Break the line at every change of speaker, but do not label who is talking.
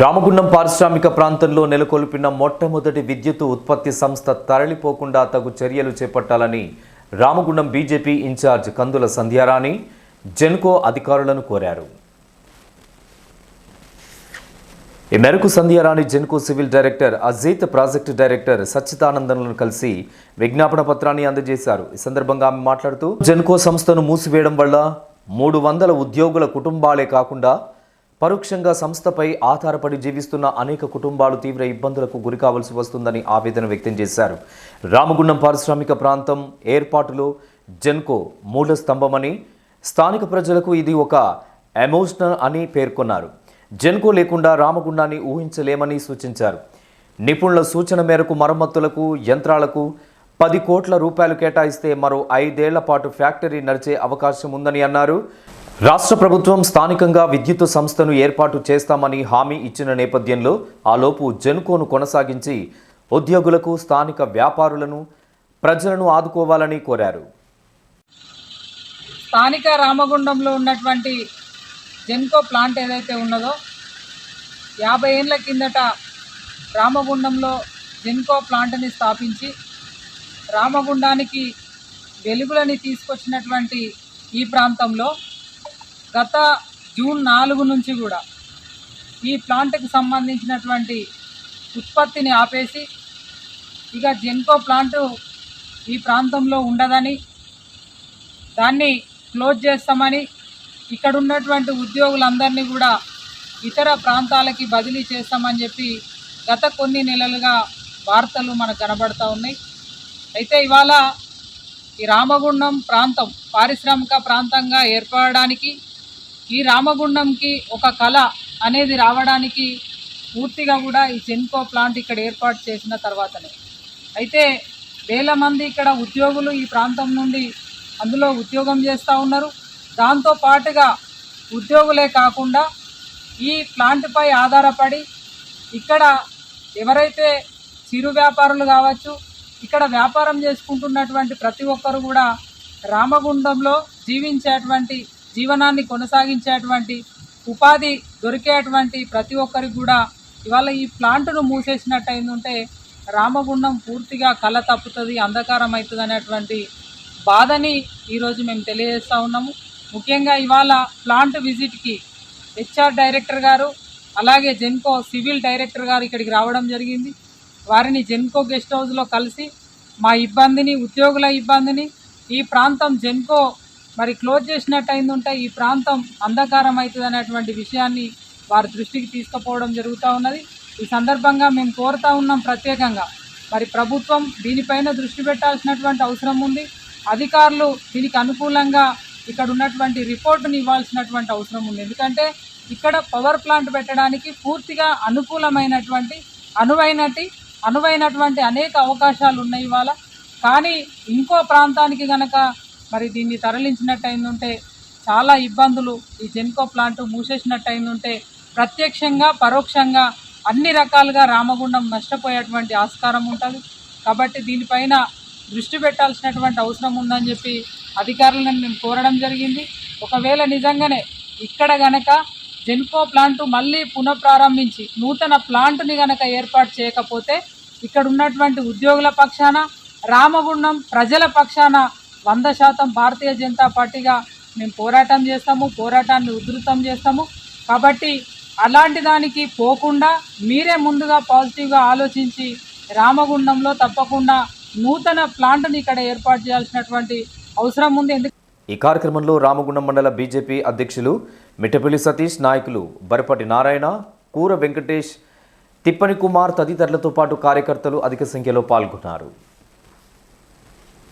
రామగుండం పారిశ్రామిక ప్రాంతంలో నెలకొల్పిన మొట్టమొదటి విద్యుత్ ఉత్పత్తి సంస్థ తరలిపోకుండా తగు చర్యలు చేపట్టాలని రామగుండం బీజేపీ ఇన్ఛార్జ్ కందుల సంధ్యారాణి జెన్కో అధికారులను కోరారు. ఈ మేరకు Sandhyarani Genco civil director Ajit project director సచ్చిదానందన్లను కలిసి విజ్ఞాపన పత్రాన్ని అందజేశారు. ఈ సందర్భంగా ఆమె మాట్లాడుతూ జెన్కో సంస్థను మూసివేయడం వల్ల మూడు వందల ఉద్యోగుల కుటుంబాలే కాకుండా పరోక్షంగా సంస్థపై ఆధారపడి జీవిస్తున్న అనేక కుటుంబాలు తీవ్ర ఇబ్బందులకు గురికావలసి వస్తుందని ఆవేదన వ్యక్తం చేశారు. రామగుండం పారిశ్రామిక ప్రాంతం ఏర్పాటులో జెన్కో మూల స్తంభమని స్థానిక ప్రజలకు ఇది ఒక ఎమోషనల్ అని పేర్కొన్నారు. జెన్కో లేకుండా రామగుండాన్ని ఊహించలేమని సూచించారు. నిపుణుల సూచన మేరకు మరమ్మతులకు యంత్రాలకు పది కోట్ల రూపాయలు కేటాయిస్తే మరో ఐదేళ్ళ పాటు ఫ్యాక్టరీ నడిచే అవకాశం ఉందని అన్నారు. రాష్ట్ర ప్రభుత్వం స్థానికంగా విద్యుత్ సంస్థను ఏర్పాటు చేస్తామని హామీ ఇచ్చిన నేపథ్యంలో ఆలోపు జెన్కోను కొనసాగించి ఉద్యోగులకు స్థానిక వ్యాపారులను ప్రజలను ఆదుకోవాలని కోరారు.
స్థానిక రామగుండంలో ఉన్నటువంటి జెన్కో ప్లాంట్ ఏదైతే ఉన్నదో యాభై ఏళ్ళ కిందట రామగుండంలో జెన్కో ప్లాంట్ని స్థాపించి రామగుండానికి వెలుగులని తీసుకొచ్చినటువంటి ఈ ప్రాంతంలో గత జూన్ నాలుగు నుంచి కూడా ఈ ప్లాంట్కి సంబంధించినటువంటి ఉత్పత్తిని ఆపేసి ఇక జెన్కో ప్లాంటు ఈ ప్రాంతంలో ఉండదని దాన్ని క్లోజ్ చేస్తామని ఇక్కడ ఉన్నటువంటి ఉద్యోగులందరినీ కూడా ఇతర ప్రాంతాలకి బదిలీ చేస్తామని చెప్పి గత కొన్ని నెలలుగా వార్తలు మనకు కనబడుతూ ఉన్నాయి. అయితే ఇవాళ ఈ రామగుండం ప్రాంతం పారిశ్రామిక ప్రాంతంగా ఏర్పడడానికి ఈ రామగుండంకి ఒక కళ అనేది రావడానికి పూర్తిగా కూడా ఈ జెన్కో ప్లాంట్ ఇక్కడ ఏర్పాటు చేసిన తర్వాతనే. అయితే వేల మంది ఇక్కడ ఉద్యోగులు ఈ ప్రాంతం నుండి అందులో ఉద్యోగం చేస్తూ ఉన్నారు. దాంతో పాటుగా ఉద్యోగులే కాకుండా ఈ ప్లాంట్పై ఆధారపడి ఇక్కడ ఎవరైతే చిరు వ్యాపారులు కావచ్చు ఇక్కడ వ్యాపారం చేసుకుంటున్నటువంటి ప్రతి ఒక్కరు కూడా రామగుండంలో జీవించేటువంటి జీవనాన్ని కొనసాగించేటువంటి ఉపాధి దొరికేటువంటి ప్రతి ఒక్కరికి కూడా ఇవాళ ఈ ప్లాంట్ను మూసేసినట్టు అయిందంటే రామగుండం పూర్తిగా కళ తప్పుతుంది అంధకారం అవుతుంది అనేటువంటి బాధని ఈరోజు మేము తెలియజేస్తూ ఉన్నాము. ముఖ్యంగా ఇవాళ ప్లాంట్ విజిట్కి హెచ్ఆర్ డైరెక్టర్ గారు అలాగే జెన్కో సివిల్ డైరెక్టర్ గారు ఇక్కడికి రావడం జరిగింది. వారిని జెన్కో గెస్ట్ హౌస్లో కలిసి మా ఇబ్బందిని ఉద్యోగుల ఇబ్బందిని ఈ ప్రాంతం జెన్కో మరి క్లోజ్ చేసినట్టు అయిందంటే ఈ ప్రాంతం అంధకారం అవుతుంది అనేటువంటి విషయాన్ని వారి దృష్టికి తీసుకుపోవడం జరుగుతూ ఉన్నది. ఈ సందర్భంగా మేము కోరుతా ఉన్నాం ప్రత్యేకంగా. మరి ప్రభుత్వం దీనిపైన దృష్టి పెట్టాల్సినటువంటి అవసరం ఉంది. అధికారులు దీనికి అనుకూలంగా ఇక్కడ ఉన్నటువంటి రిపోర్టుని ఇవ్వాల్సినటువంటి అవసరం ఉంది. ఎందుకంటే ఇక్కడ పవర్ ప్లాంట్ పెట్టడానికి పూర్తిగా అనుకూలమైనటువంటి అనువైనటి అనువైనటువంటి అనేక అవకాశాలు ఉన్నాయి ఇవాళ. కానీ ఇంకో ప్రాంతానికి గనక మరి దీన్ని తరలించినట్టు అయిందంటే చాలా ఇబ్బందులు. ఈ జెన్కో ప్లాంట్ మూసేసినట్టు అయిందంటే ప్రత్యక్షంగా పరోక్షంగా అన్ని రకాలుగా రామగుండం నష్టపోయేటువంటి ఆస్కారం ఉంటుంది. కాబట్టి దీనిపైన దృష్టి పెట్టాల్సినటువంటి అవసరం ఉందని చెప్పి అధికారులను మేము కోరడం జరిగింది. ఒకవేళ నిజంగానే ఇక్కడ గనక జెన్కో ప్లాంట్ మళ్ళీ పునఃప్రారంభించి నూతన ప్లాంట్ని గనక ఏర్పాటు చేయకపోతే ఇక్కడ ఉన్నటువంటి ఉద్యోగుల పక్షాన రామగుండం ప్రజల పక్షాన వంద శాతం భారతీయ జనతా పార్టీగా మేము పోరాటం చేస్తాము పోరాటాన్ని ఉధృతం చేస్తాము. కాబట్టి అలాంటి దానికి పోకుండా మీరే ముందుగా పాజిటివ్గా ఆలోచించి రామగుండంలో తప్పకుండా నూతన ప్లాంట్ని ఇక్కడ ఏర్పాటు చేయాల్సినటువంటి అవసరం ఉంది. ఎందుకు
ఈ కార్యక్రమంలో రామగుండం మండల బీజేపీ అధ్యక్షులు మిట్టపల్లి సతీష్ నాయకులు బరపటి నారాయణ కూర వెంకటేష్ తిప్పని కుమార్ తదితరులతో పాటు కార్యకర్తలు అధిక సంఖ్యలో పాల్గొన్నారు.